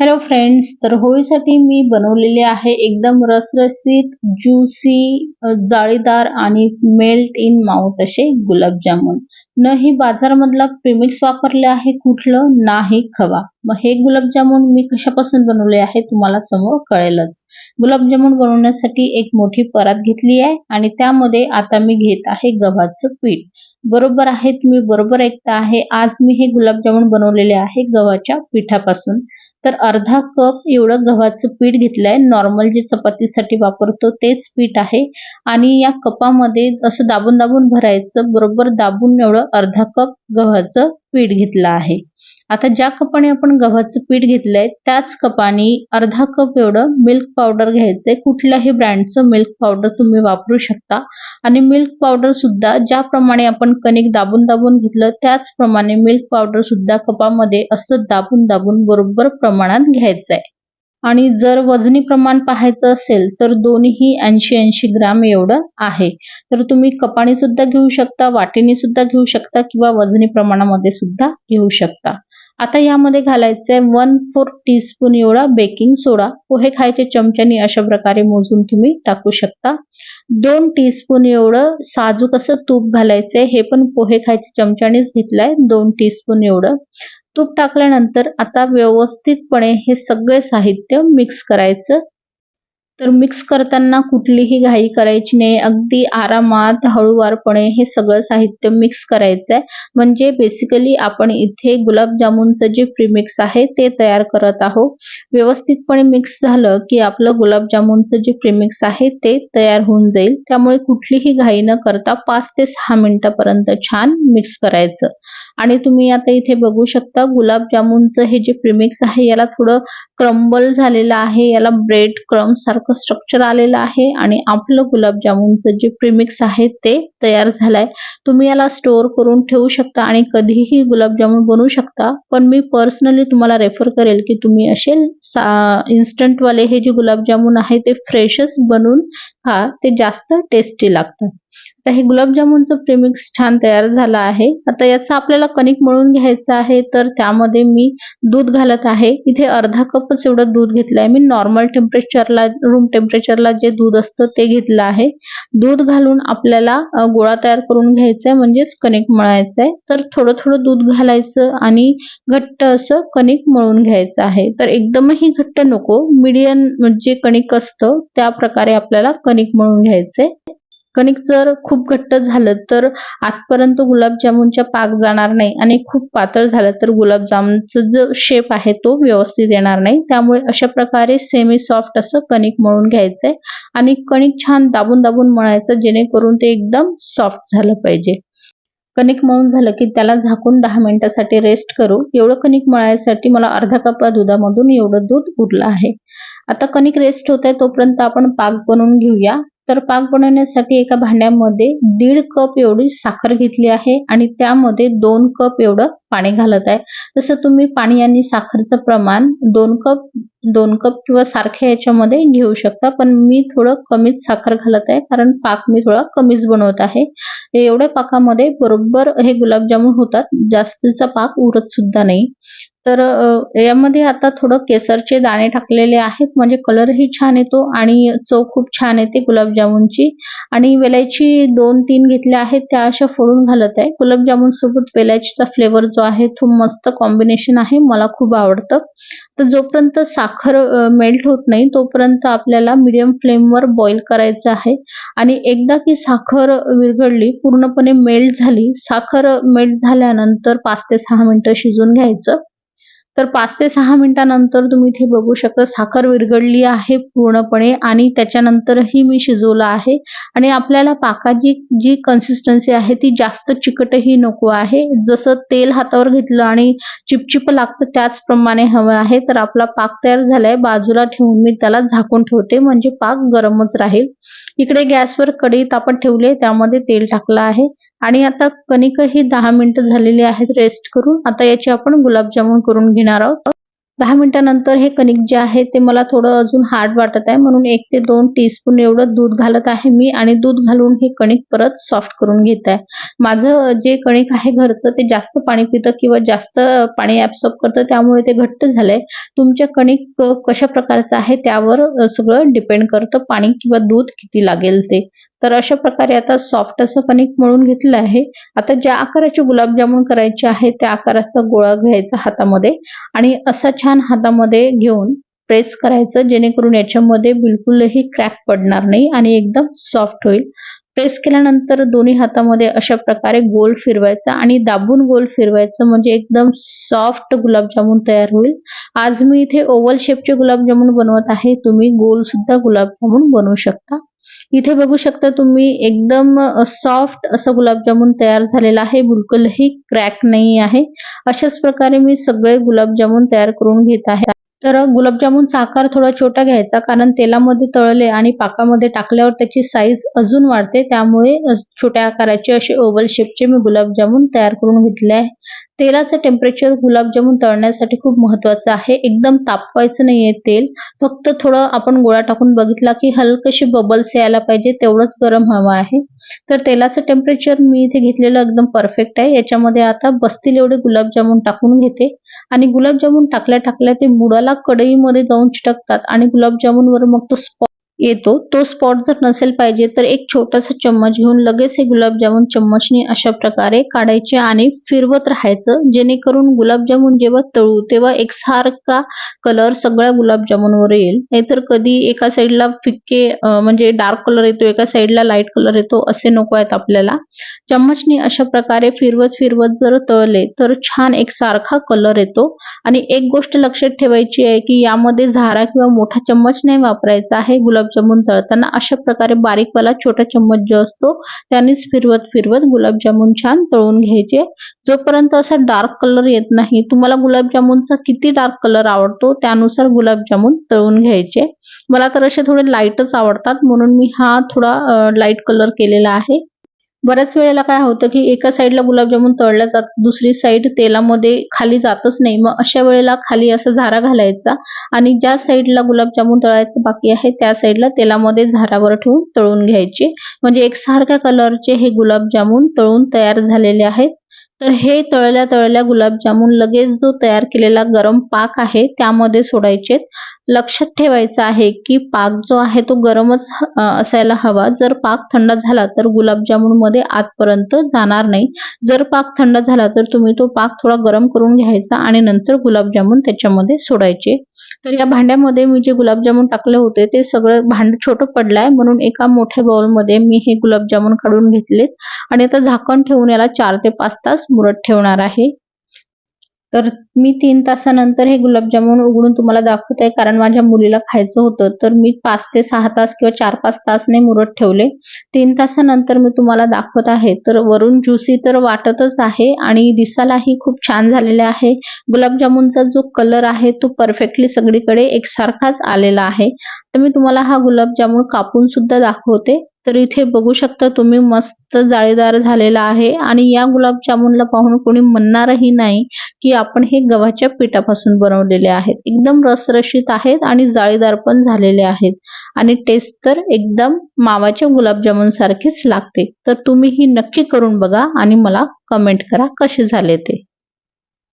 Hello friends तर होळीसाठी मी बनवलेले आहे एकदम रसरसीत ज्युसी जाळीदार आणि मेल्ट इन माउथ असे गुलाबजामुन. न ही बाजारमधला प्रिमिक्स वापरले आहे कुठलं नाही खवा. मग हे गुलाबजामुन मी कशापासून बनवले आहे तुम्हाला समोर कळेलच. गुलाबजामुन बनवण्यासाठी एक मोठी परात घेतली आहे आणि त्यामध्ये आता मी घेत आहे गव्हाचं पीठ. बरोबर आहे तुम्ही बरोबर ऐकता आहे आज मी हे गुलाबजामुन बनवलेले आहे गव्हाच्या पिठापासून. तर अर्धा कप एवढं गव्हाचं पीठ घेतलंय. नॉर्मल जे चपातीसाठी वापरतो तेच पीठ आहे. आणि या कपामध्ये असं दाबून दाबून भरायचं बरोबर दाबून एवढं अर्धा कप गव्हाचं पीठ घेतलं आहे. आता ज्या कपाने आपण गव्हाचं पीठ घेतलंय त्याच कपाने अर्धा कप एवढं मिल्क पावडर घ्यायचंय. कुठल्याही ब्रँडचं मिल्क पावडर तुम्ही वापरू शकता. आणि मिल्क पावडर सुद्धा ज्याप्रमाणे आपण कणिक दाबून दाबून घेतलं त्याचप्रमाणे मिल्क पावडर सुद्धा कपामध्ये असं दाबून दाबून बरोबर प्रमाणात घ्यायचंय. आणि जर वजनी प्रमाण पाहायचं असेल तर दोन्ही ऐंशी ऐंशी ग्राम एवढं आहे. तर तुम्ही कपाणी सुद्धा घेऊ शकता वाटीने सुद्धा घेऊ शकता किंवा वजनी प्रमाणामध्ये सुद्धा घेऊ शकता. आता यामध्ये घालायचं आहे वन फोर टीस्पून एवढा बेकिंग सोडा पोहे खायचे चमच्यानी अशा प्रकारे मोजून तुम्ही टाकू शकता. दोन टीस्पून एवढं साजूक असं तूप घालायचंय. हे पण पोहे खायच्या चमच्यानेच घेतलंय. दोन टीस्पून एवढं तूप टाकल्यानंतर आता व्यवस्थितपणे हे सगळे साहित्य मिक्स करायचं. तर मिक्स करताना कुठलीही घाई करायची नाही. अगदी आरामात हळूवारपणे हे सगळं साहित्य मिक्स करायचं आहे म्हणजे बेसिकली आपण इथे गुलाबजामुनचं जे प्रीमिक्स आहे ते तयार करत आहोत. व्यवस्थितपणे मिक्स झालं की आपलं गुलाबजामुनचं जे प्रीमिक्स आहे ते तयार होऊन जाईल. त्यामुळे कुठलीही घाई न करता पाच ते सहा मिनिटापर्यंत छान मिक्स करायचं. आणि तुम्ही आता इथे बघू शकता गुलाबजामुनचं हे जे प्रीमिक्स आहे याला थोडं क्रम्बल झालेलं आहे. याला ब्रेड क्रम सारखं स्ट्रक्चर आलेलं आहे आणि आपलं गुलाबजामुनचं जे प्रिमिक्स आहे ते तयार झालंय. तुम्ही याला स्टोअर करून ठेवू शकता आणि कधीही गुलाबजामुन बनवू शकता. पण मी पर्सनली तुम्हाला रेफर करेल की तुम्ही असे इन्स्टंटवाले हे जे गुलाबजामुन आहे ते फ्रेशच बनवून खा. ते जास्त टेस्टी लागतात. आता हे गुलाबजामुनचं प्रेमिक्स छान तयार झालं आहे. आता याचा आपल्याला कणिक मळून घ्यायचं आहे तर त्यामध्ये मी दूध घालत आहे. इथे अर्धा कपच एवढं दूध घेतलं आहे मी नॉर्मल टेम्परेचरला रूम टेम्परेचरला जे दूध असतं ते घेतलं आहे. दूध घालून आपल्याला गोळा तयार करून घ्यायचा आहे म्हणजेच कणिक मळायचं आहे तर थोडं थोडं दूध घालायचं आणि घट्ट असं कणिक मळून घ्यायचं आहे. तर एकदमही घट्ट नको. मीडियम जे कणिक असतं त्या प्रकारे आपल्याला कणिक मळून घ्यायचंय. कणिक जर खूप घट्ट झालं तर आतपर्यंत गुलाबजामुनच्या पाक जाणार नाही आणि खूप पातळ झालं तर गुलाबजामुनचं जो शेप आहे तो व्यवस्थित येणार नाही. त्यामुळे अशा प्रकारे सेमी सॉफ्ट असं कणिक मळून घ्यायचंय आणि कणिक छान दाबून दाबून मळायचं जेणेकरून ते एकदम सॉफ्ट झालं पाहिजे. कणिक मळून झालं की त्याला झाकून दहा मिनिटासाठी रेस्ट करू. एवढं कणिक मळायसाठी मला अर्धा कप दुधामधून एवढं दूध उरलं आहे. आता कणिक रेस्ट होत आहे तोपर्यंत आपण पाक बनवून घेऊया. तर पाक बनवण्यासाठी एका भांड्यामध्ये दीड कप एवढी साखर घेतली आहे आणि त्यामध्ये दोन कप एवढं पाणी घालत आहे. तसं तुम्ही पाणी आणि साखरचं प्रमाण दोन कप दोन कप किंवा सारख्या याच्यामध्ये घेऊ शकता पण मी थोडं कमीच साखर घालत आहे कारण पाक मी थोडा कमीच बनवत आहे. एवढ्या पाकामध्ये बरोबर हे गुलाबजामुन होतात जास्तीचा पाक उरत सुद्धा नाही. तर यामध्ये आता थोडं केसरचे दाणे टाकलेले आहेत. म्हणजे कलरही छान येतो आणि चव खूप छान येते गुलाबजामुनची. आणि वेलायची दोन तीन घेतल्या आहेत. त्या अशा फोडून घालत आहे. गुलाबजामुन सोबत वेलायचीचा फ्लेवर जो आहे तो मस्त कॉम्बिनेशन आहे. मला खूप आवडतं. तर जोपर्यंत साखर मेल्ट होत नाही तोपर्यंत आपल्याला मिडियम फ्लेमवर बॉईल करायचं आहे. आणि एकदा की साखर विरघडली पूर्णपणे मेल्ट झाली साखर मेल्ट झाल्यानंतर पाच ते सहा मिनिटं शिजून घ्यायचं. तर पाच ते सहा मिनिटानंतर तुम्ही इथे बघू शकता साखर विरघडली आहे पूर्णपणे आणि त्याच्यानंतरही मी शिजवलं आहे. आणि आपल्याला पाकाची जी कन्सिस्टन्सी आहे ती जास्त चिकटही नको आहे. जसं तेल हातावर घेतलं आणि चिपचिप लागतं त्याचप्रमाणे हवं आहे तर आपला पाक तयार झालाय. बाजूला ठेवून मी त्याला झाकून ठेवते म्हणजे पाक गरमच राहील. इकडे गॅसवर कढई तापत ठेवले त्यामध्ये तेल टाकलं आहे. आणि आता कणिक ही दहा मिनिटं झालेली आहेत रेस्ट करून. आता याची आपण गुलाबजामुन करून घेणार आहोत. दहा मिनिटानंतर हे कणिक जे आहे ते मला थोडं अजून हार्ड वाटत आहे. म्हणून एक ते दोन टीस्पून एवढं दूध घालत आहे मी आणि दूध घालून हे कणिक परत सॉफ्ट करून घेत आहे. माझं जे कणिक आहे घरचं ते जास्त पाणी पितं किंवा जास्त पाणी ॲब्सॉर्ब करतं त्यामुळे ते घट्ट झालंय. तुमच्या कणिक कशा प्रकारचं आहे त्यावर सगळं डिपेंड करतं पाणी किंवा दूध किती लागेल ते. तर अशा प्रकारे आता सॉफ्ट असं कणिक मळून घेतलं आहे. आता ज्या आकाराचे गुलाबजामुन करायचे आहे त्या आकाराचा गोळा घ्यायचा हातामध्ये आणि असा छान हातामध्ये घेऊन प्रेस करायचं जेणेकरून याच्यामध्ये बिलकुलही क्रॅक पडणार नाही आणि एकदम सॉफ्ट होईल. प्रेस केल्यानंतर दोन्ही हातामध्ये अशा प्रकारे गोल फिरवायचा आणि दाबून गोल फिरवायचं म्हणजे एकदम सॉफ्ट गुलाबजामुन तयार होईल. आज मी इथे ओव्हल शेपचे गुलाबजामुन बनवत आहे. तुम्ही गोल सुद्धा गुलाबजामुन बनवू शकता. इथे बघू शकता तुम्ही एकदम सॉफ्ट असं गुलाबजामुन तयार झालेलं आहे. बिलकुलही क्रॅक नाही आहे. अशाच प्रकारे मी सगळे गुलाबजामुन तयार करून घेत आहे. तर गुलाबजामुनचा आकार थोडा छोटा घ्यायचा कारण तेलामध्ये तळले आणि पाकामध्ये टाकल्यावर त्याची साईज अजून वाढते. त्यामुळे छोट्या आकाराचे असे ओव्हल शेपचे मी गुलाबजामुन तयार करून घेतले आहे. तेलाचं टेम्परेचर गुलाबजामुन तळण्यासाठी खूप महत्वाचं आहे. एकदम तापवायचं नाहीये तेल. फक्त थोडं आपण गोळा टाकून बघितला की हलकशी बबल्स यायला पाहिजे तेवढंच गरम हवं आहे. तर तेलाचं टेम्परेचर मी इथे घेतलेलं एकदम परफेक्ट आहे. याच्यामध्ये आता बसतील एवढे गुलाबजामुन टाकून घेते. आणि गुलाबजामुन टाकल्या टाकल्या ते बुडाला कढईमध्ये जाऊन चिटकतात आणि गुलाबजामुनवर मग तो स्पॉट येतो. तो स्पॉट जर नसेल पाहिजे तर एक छोटासा चम्मच घेऊन लगेच हे गुलाबजामुन चम्मचने अशा प्रकारे काढायचे आणि फिरवत राहायचं. जेणेकरून गुलाबजामुन जेव्हा तळू तेव्हा एकसारखा कलर सगळ्या गुलाबजामुनवर येईल. नाहीतर कधी एका साईडला फिक्के म्हणजे डार्क कलर येतो एका साईडला लाइट कलर येतो असे नको आहेत आपल्याला. चम्मचने अशा प्रकारे फिरवत फिरवत जर तळले तर छान एक सारखा कलर येतो. आणि एक गोष्ट लक्षात ठेवायची आहे की यामध्ये झारा किंवा मोठा चम्मच नाही वापरायचा. आहे गुलाब गुलाबजामुन तळताना अशा प्रकारे बारीकवाला छोटा चम्मच जो असतो त्यानेच फिरवत फिरवत गुलाबजामुन छान तळून घ्यायचे. जोपर्यंत असा डार्क कलर येत नाही तुम्हाला गुलाबजामुनचा किती डार्क कलर आवडतो त्यानुसार गुलाबजामुन तळून घ्यायचे. मला तर असे थोडे लाईटच आवडतात म्हणून मी हा थोडा लाइट कलर केलेला आहे. बऱ्याच वेळेला काय होतं की एका साईडला गुलाबजामुन तळल्या जात दुसरी साईड तेलामध्ये खाली जातच नाही. मग अशा वेळेला खाली असा झारा घालायचा आणि ज्या साईडला गुलाबजामुन तळायचं बाकी आहे त्या साईडला तेलामध्ये झारावर ठेवून तळून घ्यायचे. म्हणजे एकसारख्या कलरचे हे गुलाबजामुन तळून तयार झालेले आहेत. तर हे तळल्या तळल्या गुलाबजामुन लगेच जो तयार केलेला गरम पाक आहे त्यामध्ये सोडायचे लक्षात ठेवायचं आहे की पाक जो आहे तो गरमच असायला हवा. जर पाक थंड झाला तर गुलाबजामुनमध्ये आतपर्यंत जाणार नाही. जर पाक थंड झाला तर तुम्ही तो पाक थोडा गरम करून घ्यायचा आणि नंतर गुलाबजामुन त्याच्यामध्ये सोडायचे. तर या भांड्यामध्ये मी जे गुलाबजामुन टाकले होते ते सगळं भांड छोटं पडलं आहे म्हणून एका मोठ्या बाउलमध्ये मी हे गुलाबजामुन काढून घेतलेत. आणि आता झाकण ठेवून याला चार ते पाच तास मुरत ठेवणार आहे. तर मी तीन तासानंतर हे गुलाबजामुन उघडून तुम्हाला दाखवत आहे कारण माझ्या मुलीला खायचं होतं. तर मी पाच ते सहा तास किंवा चार पाच तासने मुरत ठेवले. तीन तासानंतर मी तुम्हाला दाखवत आहे. तर वरून ज्युसी तर वाटतच आहे आणि दिसायलाही खूप छान झालेले आहे. गुलाबजामुनचा जो कलर आहे तो परफेक्टली सगळीकडे एकसारखाच आलेला आहे. तर मी तुम्हाला हा गुलाबजामुन कापून सुद्धा दाखवते. तर इथे बघू शकता तुम्ही मस्त जाळीदार झालेला आहे. आणि या गुलाबजामुनला पाहून कोणी म्हणणारही नाही की आपण हे गव्हाच्या पिठापासून बनवलेले आहेत. एकदम रसरशीत आहेत आणि जाळीदार पण झालेले आहेत. आणि टेस्ट तर एकदम मावाच्या गुलाबजामुन सारखेच लागते. तर तुम्ही ही नक्की करून बघा आणि मला कमेंट करा कसे झाले ते.